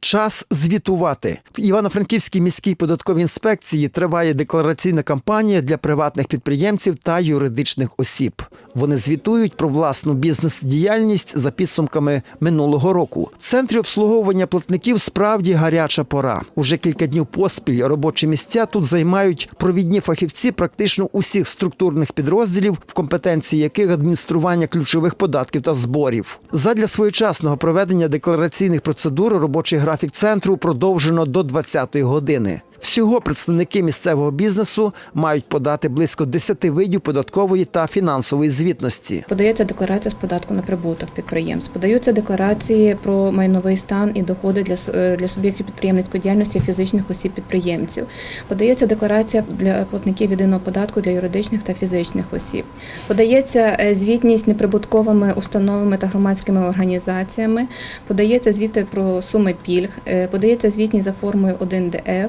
Час звітувати в Івано-Франківській міській податковій інспекції триває деклараційна кампанія для приватних підприємців та юридичних осіб. Вони звітують про власну бізнес-діяльність за підсумками минулого року. В центрі обслуговування платників справді гаряча пора. Уже кілька днів поспіль робочі місця тут займають провідні фахівці практично усіх структурних підрозділів, в компетенції яких адміністрування ключових податків та зборів. Задля своєчасного проведення деклараційних процедур робочий графік центру продовжено до 20-ї години. Всього представники місцевого бізнесу мають подати близько 10 видів податкової та фінансової звітності. Подається декларація з податку на прибуток підприємств. Подаються декларації про майновий стан і доходи для, е, для суб'єктів підприємницької діяльності фізичних осіб підприємців. Подається декларація для платників єдиного податку для юридичних та фізичних осіб. Подається е, звітність неприбутковими установами та громадськими організаціями. Подається звіти про суми пільг. е, Подається звітність за формою 1ДФ.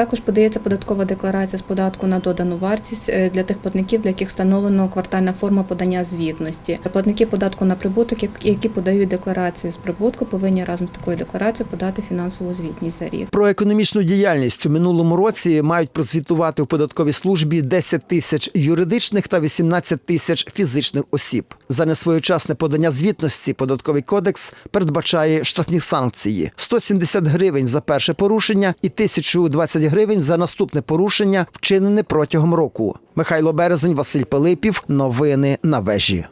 Також подається податкова декларація з податку на додану вартість е, для тих платників, для яких встановлено квартальна форма подання звітності. Платники податку на прибуток, які подають декларацію з прибутку, повинні разом з такою декларацією подати фінансову звітність за рік. Про економічну діяльність у минулому році мають прозвітувати у податковій службі 10 тисяч юридичних та 18 тисяч фізичних осіб. За несвоєчасне подання звітності податковий кодекс передбачає штрафні санкції: 170 гривень за перше порушення і 1020 гривень за наступне порушення, вчинене протягом року. Михайло Березень, Василь Пилипів. Новини на вежі.